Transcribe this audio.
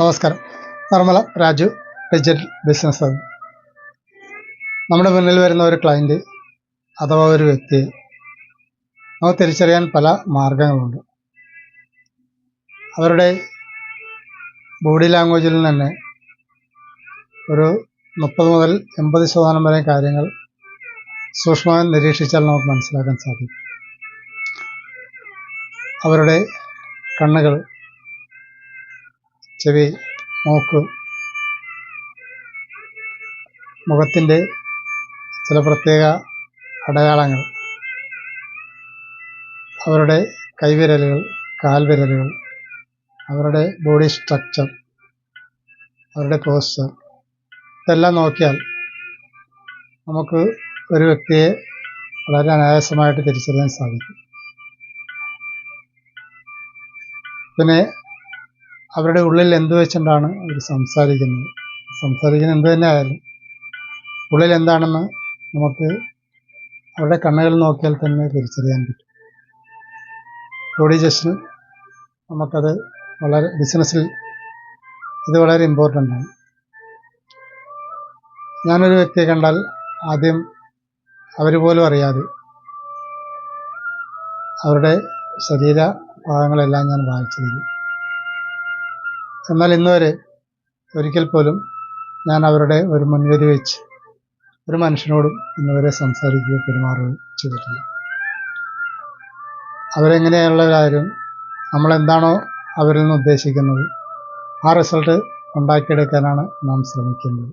നമസ്കാരം. Nirmala Raju digital business നമ്മുടെ മുന്നിൽ വരുന്ന ഒരു ക്ലയന്റ് അഥവാ ഒരു വ്യക്തിയെ നമുക്ക് തിരിച്ചറിയാൻ പല മാർഗങ്ങളുണ്ട്. അവരുടെ ബോഡി ലാംഗ്വേജിൽ തന്നെ ഒരു മുപ്പത് മുതൽ എൺപത് ശതമാനം വരെ കാര്യങ്ങൾ സൂക്ഷ്മമായി നിരീക്ഷിച്ചാൽ നമുക്ക് മനസ്സിലാക്കാൻ സാധിക്കും. അവരുടെ കണ്ണുകൾ ചെവി മൂക്ക് മുഖത്തിന്റെ ചില പ്രത്യേക അടയാളങ്ങൾ. അവരുടെ കൈവിരലുകൾ കാൽവിരലുകൾ അവരുടെ ബോഡി സ്ട്രക്ചർ അവരുടെ പോസ്റ്റർ. ഇതെല്ലാം നോക്കിയാൽ നമുക്ക് ഒരു വ്യക്തിയെ വളരെ അനായാസമായിട്ട് തിരിച്ചറിയാൻ സാധിക്കും. പിന്നെ അവരുടെ ഉള്ളിൽ എന്ത് വെച്ചുകൊണ്ടാണ് അവർ സംസാരിക്കുന്നത്? സംസാരിക്കുന്നത് എന്ത് തന്നെ ആയാലും ഉള്ളിൽ എന്താണെന്ന് നമുക്ക് അവരുടെ കണ്ണുകൾ നോക്കിയാൽ തന്നെ തിരിച്ചറിയാൻ പറ്റും. ബോഡി ജസ്റ്റിന് നമുക്കത് വളരെ ബിസിനസ്സിൽ ഇത് വളരെ ഇമ്പോർട്ടന്റ് ആണ്. ഞാനൊരു വ്യക്തിയെ കണ്ടാൽ ആദ്യം അവർ പോലും അറിയാതെ അവരുടെ ശരീര ഭാഗങ്ങളെല്ലാം ഞാൻ വായിച്ചിരിക്കും എന്നാൽ ഇന്നുവരെ ഒരിക്കൽ പോലും ഞാൻ അവരുടെ ഒരു മുൻവിധി വെച്ച് ഒരു മനുഷ്യനോടും ഇന്നുവരെ സംസാരിക്കുകയോ പെരുമാറുകയോ ചെയ്തിട്ടില്ല. അവരെങ്ങനെയുള്ള കാര്യം നമ്മളെന്താണോ അവരിൽ നിന്ന് ഉദ്ദേശിക്കുന്നത് ആ റിസൾട്ട് ഉണ്ടാക്കിയെടുക്കാനാണ് നാം ശ്രമിക്കുന്നത്.